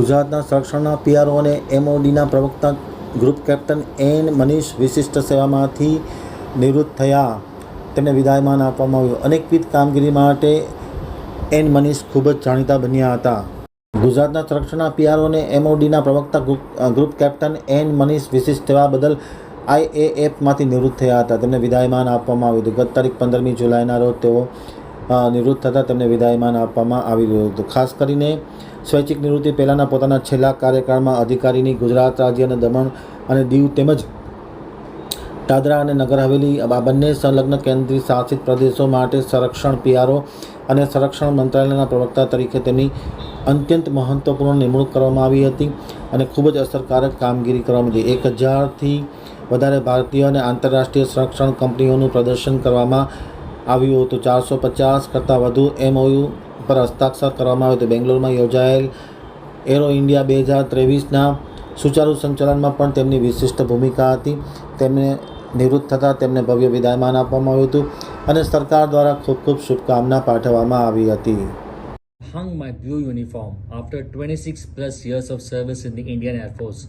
ગુજરાતના સંરક્ષણના પીઆરઓ અને એમઓડીના પ્રવક્તા ગ્રુપ કેપ્ટન એન મનીષ વિશિષ્ટ સેવામાંથી નિવૃત્ત થયા. તેમને વિદાયમાન આપવામાં આવ્યું. અનેકવિધ કામગીરી માટે એન મનીષ ખૂબ જ જાણીતા બન્યા હતા. ગુજરાતના સંરક્ષણના પીઆરઓ અને એમઓડીના પ્રવક્તા ગ્રુપ કેપ્ટન એન મનીષ વિશિષ્ટ સેવા બદલ આઈએએફમાંથી નિવૃત્ત થયા હતા. તેમને વિદાયમાન આપવામાં આવ્યું હતું. ગત તારીખ પંદરમી જુલાઈના રોજ તેઓ નિવૃત્ત થતાં તેમને વિદાયમાન આપવામાં આવી રહ્યું હતું. ખાસ કરીને સ્વૈચ્છિક નિવૃત્તિ પહેલાંના પોતાના છેલ્લા કાર્યકાળમાં અધિકારીની ગુજરાત રાજ્ય અને દમણ અને દીવ તેમજ દાદરા અને નગર હવેલી આ બંને સંલગ્ન કેન્દ્રીય શાસિત પ્રદેશો માટે સંરક્ષણ પીઆરઓ અને સંરક્ષણ મંત્રાલયના પ્રવક્તા તરીકે તેમની અત્યંત મહત્વપૂર્ણ નિમણૂક કરવામાં આવી હતી અને ખૂબ જ અસરકારક કામગીરી કરવામાં હતી. એક હજારથી વધારે ભારતીય અને આંતરરાષ્ટ્રીય સંરક્ષણ કંપનીઓનું પ્રદર્શન કરવામાં આવ્યું હતું. ચારસો પચાસ કરતાં વધુ એમઓયુ પર હસ્તાક્ષર કરવામાં આવ્યું હતું બેંગ્લોરમાં યોજાયેલ એરો ઇન્ડિયા બે હજાર ત્રેવીસના સુચારુ સંચાલનમાં પણ તેમની વિશિષ્ટ ભૂમિકા હતી તેમને નિવૃત્ત થતાં તેમને ભવ્ય વિદાયમાન આપવામાં આવ્યું હતું અને સરકાર દ્વારા ખૂબ ખૂબ શુભકામના પાઠવવામાં આવી હતી blue uniform after 26 plus years of service in the Indian Air Force.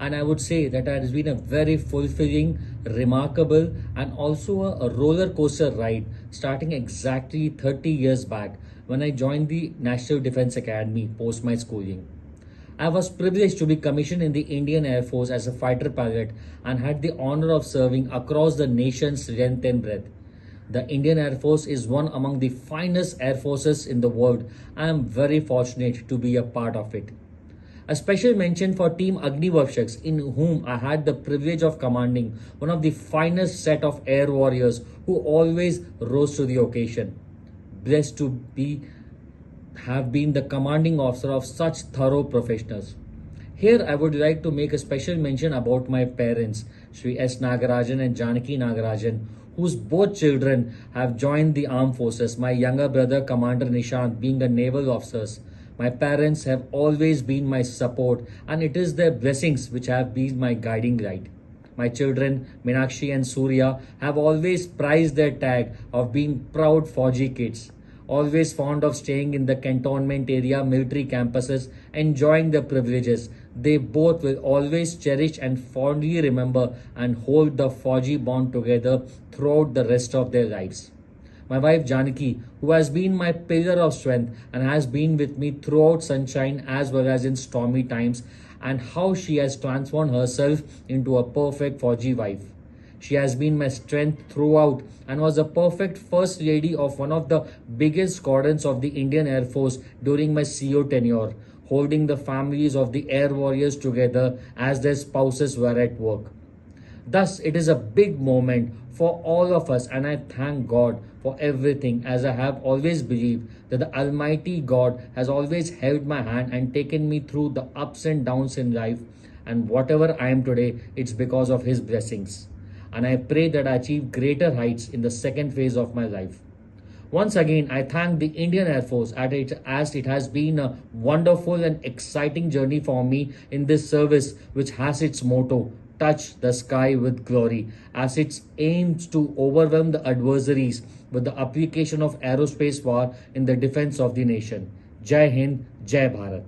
And I would say that it has been a very fulfilling, remarkable, and also a, a roller coaster ride starting exactly 30 years back when I joined the National Defense Academy post my schooling. I was privileged to be commissioned in the Indian Air Force as a fighter pilot and had the honor of serving across the nation's length and breadth. The Indian Air Force is one among the finest air forces in the world. I am very fortunate to be a part of it. A special mention for Team Agni Varshaks, in whom I had the privilege of commanding one of the finest set of air warriors who always rose to the occasion. Blessed to be have been the commanding officer of such thorough professionals. Here, I would like to make a special mention about my parents, Sri S. Nagarajan and Janaki Nagarajan, whose both children have joined the armed forces. My younger brother, Commander Nishant, being a naval officer. My parents have always been my support, and it is their blessings which have been my guiding light. My children, Minakshi and Surya, have always prized their tag of being proud Fauji kids always fond of staying in the cantonment area, military campuses, enjoying the privileges. They both will always cherish and fondly remember and hold the Fauji bond together throughout the rest of their lives. My wife Janaki, who has been my pillar of strength and has been with me throughout sunshine as well as in stormy times, and how she has transformed herself into a perfect Fauji wife. She has been my strength throughout and was a perfect first lady of one of the biggest squadrons of the Indian Air Force during my CO tenure, holding the families of the air warriors together as their spouses were at work. Thus, it is a big moment for all of us, and I thank God for everything as I have always believed that the Almighty God has always held my hand and taken me through the ups and downs in life. And whatever I am today, it's because of His blessings. And I pray that I achieve greater heights in the second phase of my life. Once again, I thank the Indian Air Force as it has been a wonderful and exciting journey for me in this service, which has its motto touch the sky with glory, as it aims to overwhelm the adversaries with the application of aerospace power in the defense of the nation. Jai Hind, Jai Bharat.